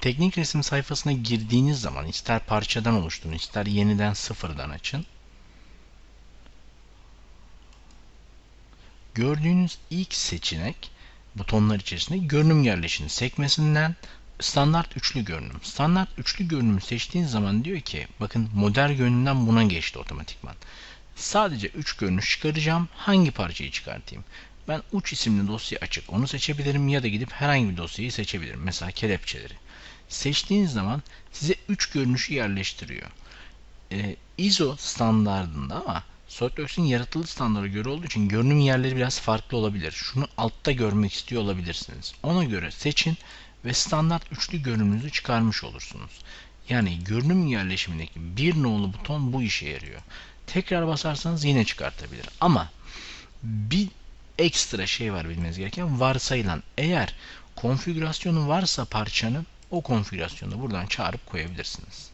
teknik resim sayfasına girdiğiniz zaman ister parçadan oluşturun ister yeniden sıfırdan açın. Gördüğünüz ilk seçenek butonlar içerisinde görünüm yerleşimi sekmesinden standart üçlü görünüm. Standart üçlü görünümü seçtiğiniz zaman diyor ki bakın model görünümden buna geçti otomatikman. Sadece 3 görünüş çıkaracağım. Hangi parçayı çıkartayım? Ben uç isimli dosya açık. Onu seçebilirim ya da gidip herhangi bir dosyayı seçebilirim. Mesela kelepçeleri. Seçtiğiniz zaman size 3 görünüşü yerleştiriyor. Ee, ISO standartında ama SolidWorks'in yaratılı standarda göre olduğu için görünüm yerleri biraz farklı olabilir. Şunu altta görmek istiyor olabilirsiniz. Ona göre seçin ve standart üçlü görünümünüzü çıkarmış olursunuz. Yani görünüm yerleşimindeki bir nolu buton bu işe yarıyor. Tekrar basarsanız yine çıkartabilir. Ama bir ekstra şey var bilmeniz gereken varsayılan eğer konfigürasyonu varsa parçanın o konfigürasyonu buradan çağırıp koyabilirsiniz.